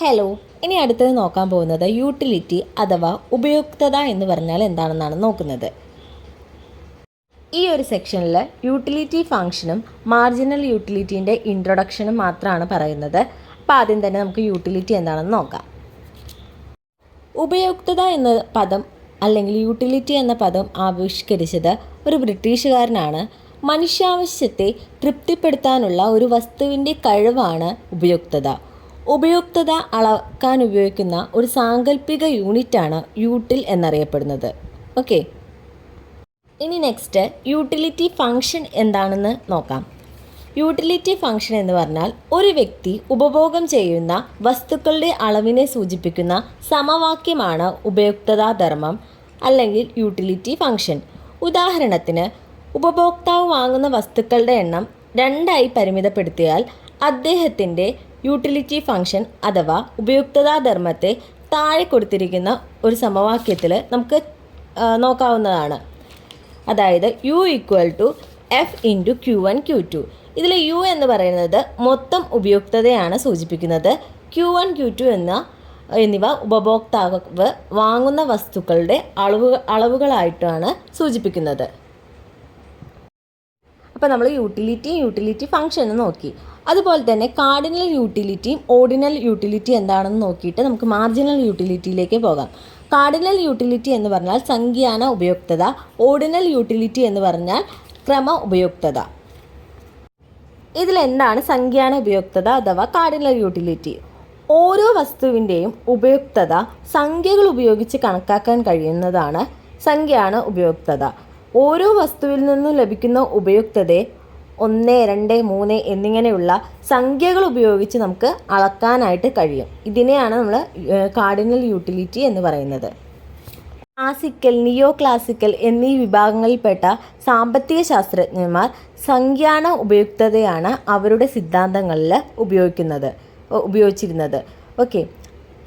Hello ഇനി അടുത്തത് നോക്കാൻ പോകുന്നത് യൂട്ടിലിറ്റി അഥവാ ഉപയോക്തത എന്ന് പറഞ്ഞാൽ എന്താണെന്നാണ് നോക്കുന്നത്. ഈ ഒരു സെക്ഷനിൽ യൂട്ടിലിറ്റി ഫംഗ്ഷനും മാർജിനൽ യൂട്ടിലിറ്റീന്റെ ഇൻട്രൊഡക്ഷനും മാത്രമാണ് പറയുന്നത്. അപ്പോൾ ആദ്യം തന്നെ നമുക്ക് യൂട്ടിലിറ്റി എന്താണെന്ന് നോക്കാം. ഉപയോക്തത എന്ന പദം അല്ലെങ്കിൽ യൂട്ടിലിറ്റി എന്ന പദം ആവിഷ്കരിച്ചത് ഒരു ബ്രിട്ടീഷുകാരനാണ്. മനുഷ്യാവശ്യത്തെ തൃപ്തിപ്പെടുത്താനുള്ള ഒരു വസ്തുവിന്റെ കഴിവാണ് ഉപയുക്തത. ഉപയുക്തത അളക്കാൻ ഉപയോഗിക്കുന്ന ഒരു സാങ്കല്പിക യൂണിറ്റാണ് യൂട്ടിൽ എന്നറിയപ്പെടുന്നത്. ഓക്കെ. ഇനി നെക്സ്റ്റ് യൂട്ടിലിറ്റി ഫങ്ഷൻ എന്താണെന്ന് നോക്കാം. യൂട്ടിലിറ്റി ഫങ്ഷൻ എന്ന് പറഞ്ഞാൽ ഒരു വ്യക്തി ഉപഭോഗം ചെയ്യുന്ന വസ്തുക്കളുടെ അളവിനെ സൂചിപ്പിക്കുന്ന സമവാക്യമാണ് ഉപയുക്തതാ ധർമ്മം അല്ലെങ്കിൽ യൂട്ടിലിറ്റി ഫങ്ഷൻ ഉദാഹരണത്തിന് ഉപഭോക്താവ് വാങ്ങുന്ന വസ്തുക്കളുടെ എണ്ണം രണ്ടായി പരിമിതപ്പെടുത്തിയാൽ അദ്ദേഹത്തിന്റെ യൂട്ടിലിറ്റി ഫംഗ്ഷൻ അഥവാ ഉപയുക്തതാ ധർമ്മത്തെ താഴെ കൊടുത്തിരിക്കുന്ന ഒരു സമവാക്യത്തിൽ നമുക്ക് നോക്കാവുന്നതാണ്. അതായത് U equal to F into Q one Q two ഇതിൽ യു എന്ന് പറയുന്നത് മൊത്തം ഉപയുക്തതയാണ് സൂചിപ്പിക്കുന്നത്. ക്യു വൺ ക്യു ടു എന്ന എന്നിവ ഉപഭോക്താവ് വാങ്ങുന്ന വസ്തുക്കളുടെ അളവ് അളവുകളായിട്ടാണ് സൂചിപ്പിക്കുന്നത്. അപ്പോൾ നമ്മൾ യൂട്ടിലിറ്റിയും യൂട്ടിലിറ്റി ഫംഗ്ഷൻ നോക്കി. അതുപോലെ തന്നെ കാർഡിനൽ യൂട്ടിലിറ്റിയും ഓർഡിനൽ യൂട്ടിലിറ്റി എന്താണെന്ന് നോക്കിയിട്ട് നമുക്ക് മാർജിനൽ യൂട്ടിലിറ്റിയിലേക്ക് പോകാം. കാർഡിനൽ യൂട്ടിലിറ്റി എന്ന് പറഞ്ഞാൽ സംഖ്യാന ഉപയുക്തത ഓർഡിനൽ യൂട്ടിലിറ്റി എന്ന് പറഞ്ഞാൽ ക്രമ ഉപയുക്തത. ഇതിലെന്താണ് സംഖ്യാന ഉപയുക്തത അഥവാ കാർഡിനൽ യൂട്ടിലിറ്റി ഓരോ വസ്തുവിന്റെയും ഉപയുക്തത സംഖ്യകൾ ഉപയോഗിച്ച് കണക്കാക്കാൻ കഴിയുന്നതാണ് സംഖ്യാന ഉപയുക്തത. ഓരോ വസ്തുവിൽ നിന്നും ലഭിക്കുന്ന ഉപയുക്തതയെ ഒന്ന് രണ്ട് മൂന്ന് എന്നിങ്ങനെയുള്ള സംഖ്യകൾ ഉപയോഗിച്ച് നമുക്ക് അളക്കാനായിട്ട് കഴിയും. ഇതിനെയാണ് നമ്മൾ കാർഡിനൽ യൂട്ടിലിറ്റി എന്ന് പറയുന്നത്. ക്ലാസിക്കൽ നിയോ ക്ലാസിക്കൽ എന്നീ വിഭാഗങ്ങളിൽപ്പെട്ട സാമ്പത്തിക ശാസ്ത്രജ്ഞന്മാർ സംഖ്യാണ ഉപയുക്തതയാണ് അവരുടെ സിദ്ധാന്തങ്ങളിൽ ഉപയോഗിക്കുന്നത് ഉപയോഗിച്ചിരുന്നത്. ഓക്കെ.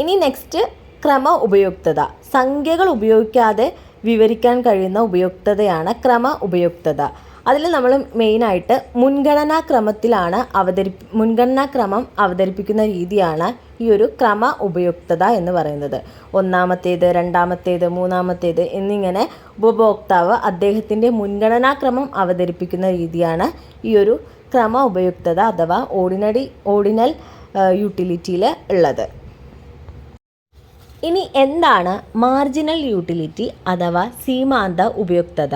ഇനി നെക്സ്റ്റ് ക്രമ ഉപയുക്തത. സംഖ്യകൾ ഉപയോഗിക്കാതെ വിവരിക്കാൻ കഴിയുന്ന ഉപയുക്തതയാണ് ക്രമ ഉപയുക്തത. അതിൽ നമ്മൾ മെയിനായിട്ട് മുൻഗണനാ ക്രമത്തിലാണ് അവതരി മുൻഗണനാ ക്രമം അവതരിപ്പിക്കുന്ന രീതിയാണ് ഈ ഒരു ക്രമ ഉപയുക്തത എന്ന് പറയുന്നത്. ഒന്നാമത്തേത് രണ്ടാമത്തേത് മൂന്നാമത്തേത് എന്നിങ്ങനെ ഉപഭോക്താവ് അദ്ദേഹത്തിന്റെ മുൻഗണനാ ക്രമം അവതരിപ്പിക്കുന്ന രീതിയാണ് ഈ ഒരു ക്രമ ഉപയുക്തത അഥവാ ഓർഡിനറി ഓർഡിനൽ യൂട്ടിലിറ്റിയിൽ ഉള്ളത്. ഇനി എന്താണ് മാർജിനൽ യൂട്ടിലിറ്റി അഥവാ സീമാന്ത ഉപയുക്തത?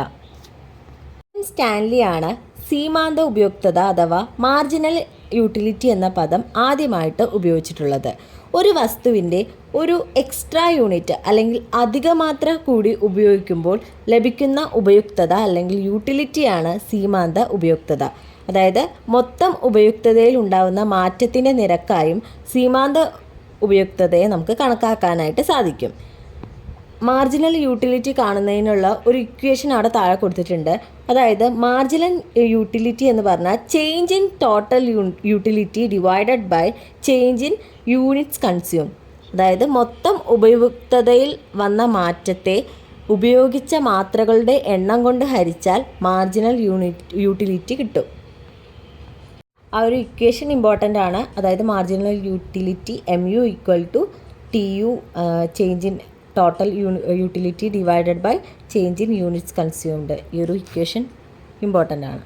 സ്റ്റാൻലിയാണ് സീമാന്ത ഉപയുക്തത അഥവാ മാർജിനൽ യൂട്ടിലിറ്റി എന്ന പദം ആദ്യമായിട്ട് ഉപയോഗിച്ചിട്ടുള്ളത്. ഒരു വസ്തുവിന്റെ ഒരു എക്സ്ട്രാ യൂണിറ്റ് അല്ലെങ്കിൽ അധികമാത്ര കൂടി ഉപയോഗിക്കുമ്പോൾ ലഭിക്കുന്ന ഉപയുക്തത അല്ലെങ്കിൽ യൂട്ടിലിറ്റിയാണ് സീമാന്ത ഉപയുക്തത. അതായത് മൊത്തം ഉപയുക്തതയിൽ ഉണ്ടാകുന്ന മാറ്റത്തിന്റെ നിരക്കായും സീമാന്ത ഉപയുക്തതയെ നമുക്ക് കണക്കാക്കാനായിട്ട് സാധിക്കും. മാർജിനൽ യൂട്ടിലിറ്റി കാണുന്നതിനുള്ള ഒരു ഇക്വേഷൻ അവിടെ താഴെ കൊടുത്തിട്ടുണ്ട്. അതായത് മാർജിനൽ യൂട്ടിലിറ്റി എന്ന് പറഞ്ഞാൽ change in total utility divided by change in units consume. അതായത് മൊത്തം ഉപയുക്തതയിൽ വന്ന മാറ്റത്തെ ഉപയോഗിച്ച മാത്രകളുടെ എണ്ണം കൊണ്ട് ഹരിച്ചാൽ മാർജിനൽ യൂണിറ്റ് യൂട്ടിലിറ്റി കിട്ടും. ആ ഒരു ഇക്വേഷൻ ഇമ്പോർട്ടന്റ് ആണ്. അതായത് marginal utility M U equal to T U change in total utility divided by change in units consumed ഈ ഒരു ഇക്വേഷൻ ഇമ്പോർട്ടന്റ് ആണ്.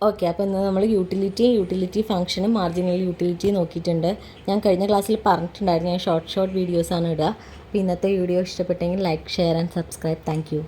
ഓക്കെ അപ്പോൾ ഇന്ന് നമ്മൾ യൂട്ടിലിറ്റി യൂട്ടിലിറ്റി ഫംഗ്ഷനും മാർജിനൽ യൂട്ടിലിറ്റി നോക്കിയിട്ടുണ്ട്. ഞാൻ കഴിഞ്ഞ ക്ലാസ്സിൽ പറഞ്ഞിട്ടുണ്ടായിരുന്നു ഞാൻ ഷോർട്ട് ഷോർട്ട് വീഡിയോസാണ് ഇടുക. അപ്പോൾ ഇന്നത്തെ വീഡിയോ ഇഷ്ടപ്പെട്ടെങ്കിൽ like share and subscribe thank you